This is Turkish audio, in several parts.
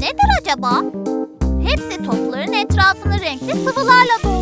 nedir acaba? Hepsi topların etrafını renkli sıvılarla dolduruyor.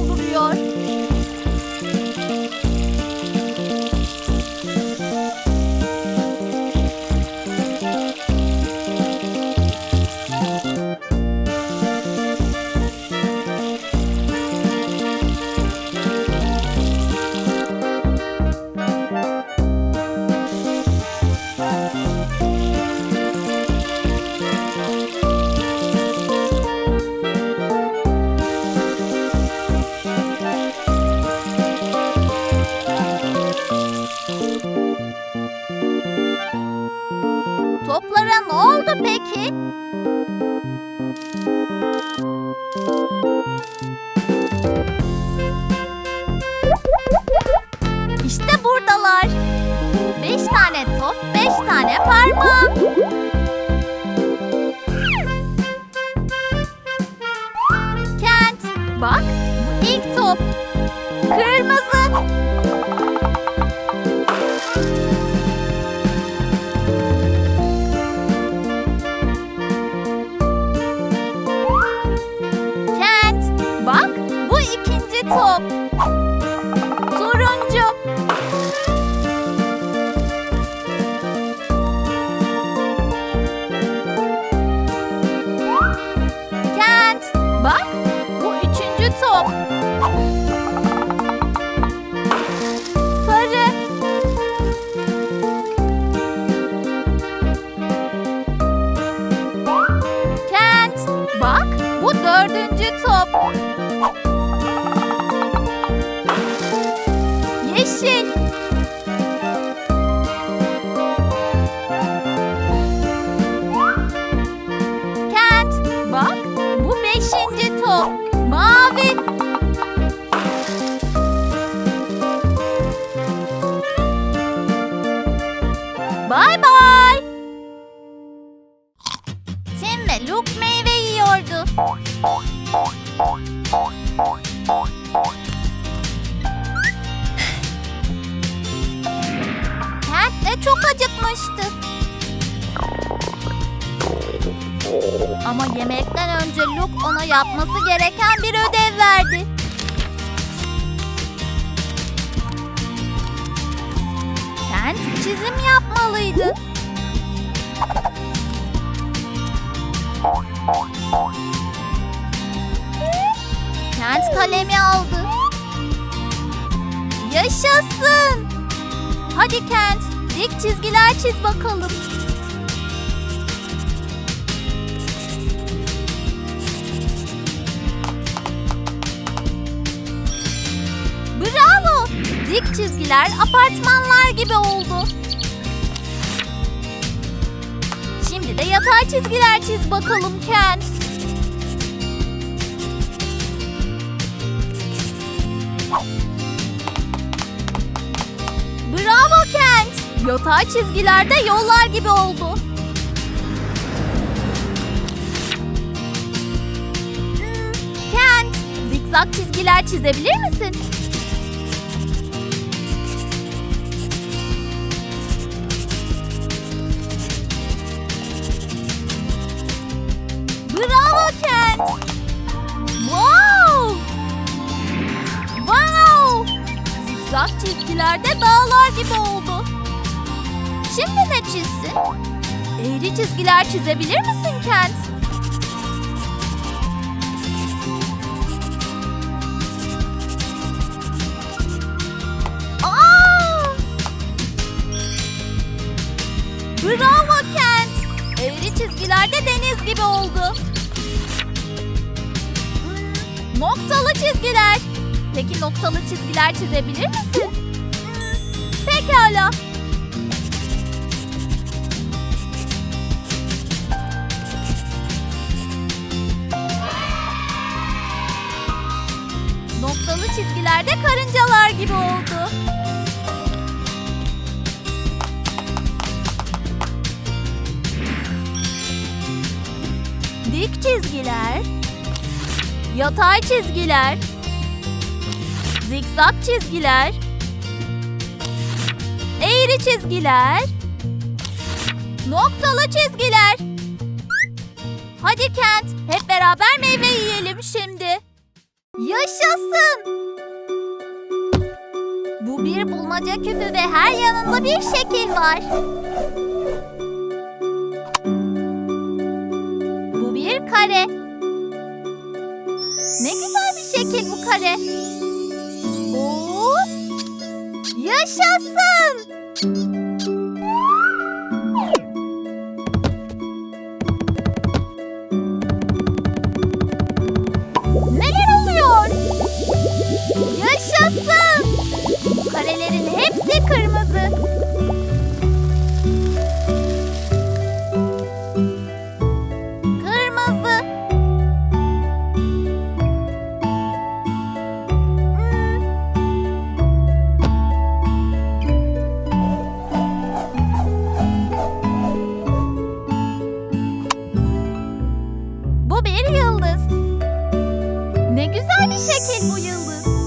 İşte buradalar. Beş tane top, beş tane parmak. Kent, bak Yeşil. Kent, bak bu beşinci top. Mavi. Bye bye. Tim ve Luke meyve yiyordu. Önce Luke ona yapması gereken bir ödev verdi. Kent çizim yapmalıydı. Kent kalemi aldı. Yaşasın. Hadi Kent, dik çizgiler çiz bakalım. Çizgiler apartmanlar gibi oldu. Şimdi de yatay çizgiler çiz bakalım Kent. Bravo Kent. Yatay çizgilerde yollar gibi oldu. Hmm, Kent, zikzak çizgiler çizebilir misin? Çizgilerde dağlar gibi oldu. Şimdi ne çizsin? Eğri çizgiler çizebilir misin Kent? Bravo Kent! Eğri çizgilerde deniz gibi oldu. Noktalı çizgiler. Peki noktalı çizgiler çizebilir misin? Pekala. Noktalı çizgilerde karıncalar gibi oldu. Dik çizgiler, yatay çizgiler, Zikzak çizgiler. Eğri çizgiler. Noktalı çizgiler. Hadi Kent, hep beraber meyve yiyelim şimdi. Yaşasın! Bu bir bulmaca küpü ve her yanında bir şekil var. Bu bir kare. Ne güzel bir şekil bu kare. Oo! Yaşasın! Thank you. Şekil bu yıldız.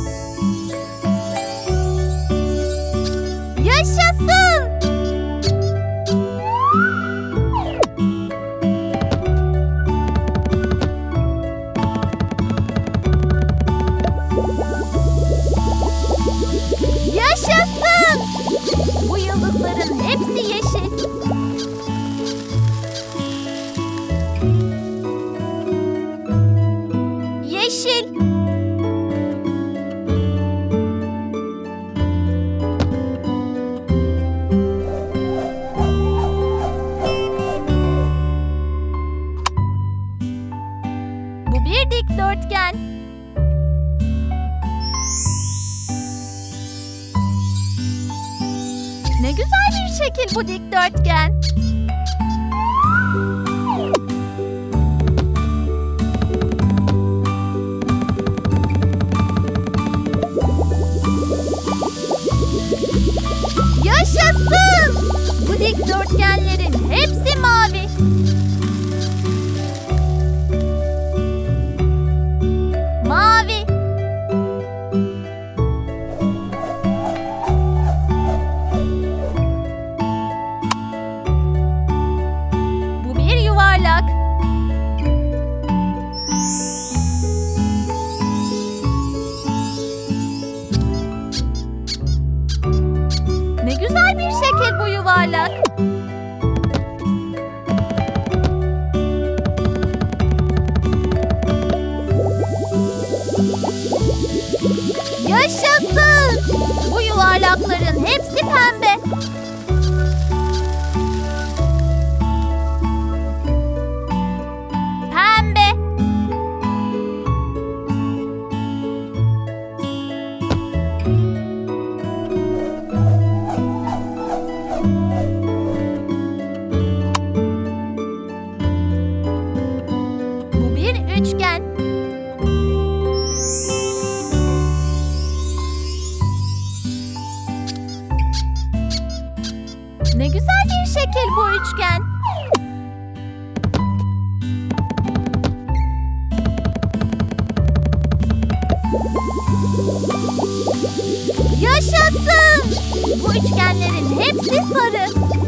Ne güzel bir şekil bu dikdörtgen. Yaşasın! Bu dikdörtgenlerin hepsi mavi. Ne güzel bir şekil bu üçgen. Yaşasın! Bu üçgenlerin hepsi sarı.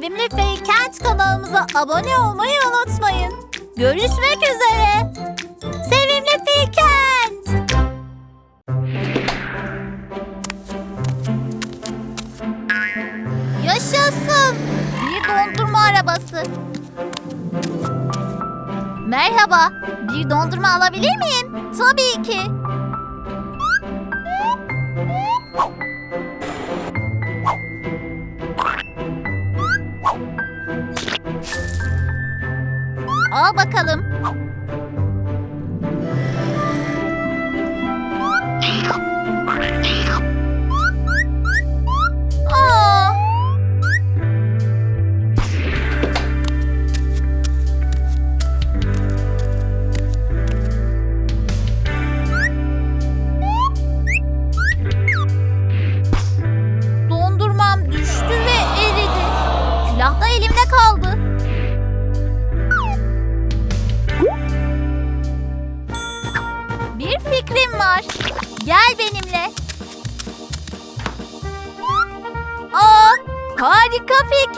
Sevimli Faykent kanalımıza abone olmayı unutmayın. Görüşmek üzere. Sevimli Faykent. Yaşasın. Bir dondurma arabası. Merhaba. Bir dondurma alabilir miyim? Tabii ki. Al bakalım.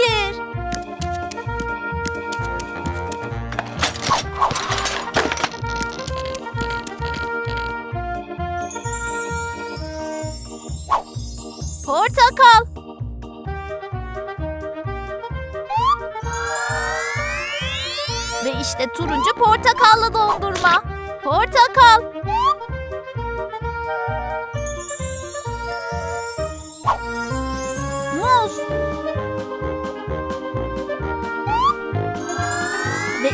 Fikir. Portakal. Ve işte turuncu portakallı dondurma. Portakal.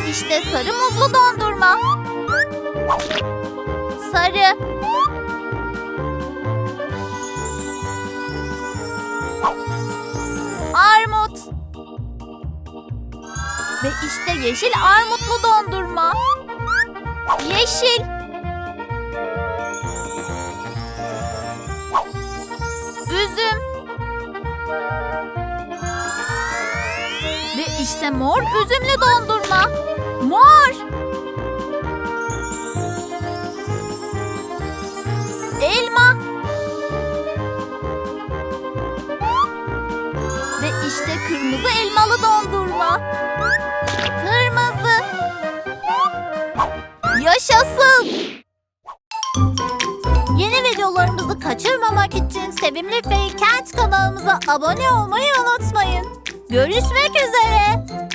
İşte sarı muzlu dondurma. Sarı. Armut. Ve işte yeşil armutlu dondurma. Yeşil. Üzüm. Ve işte mor üzümlü dondurma. Mor. Elma. Ve işte kırmızı elmalı dondurma. Kırmızı. Yaşasın. Yeni videolarımızı kaçırmamak için Sevimli Fail Kent kanalımıza abone olmayı unutmayın. Görüşmek üzere.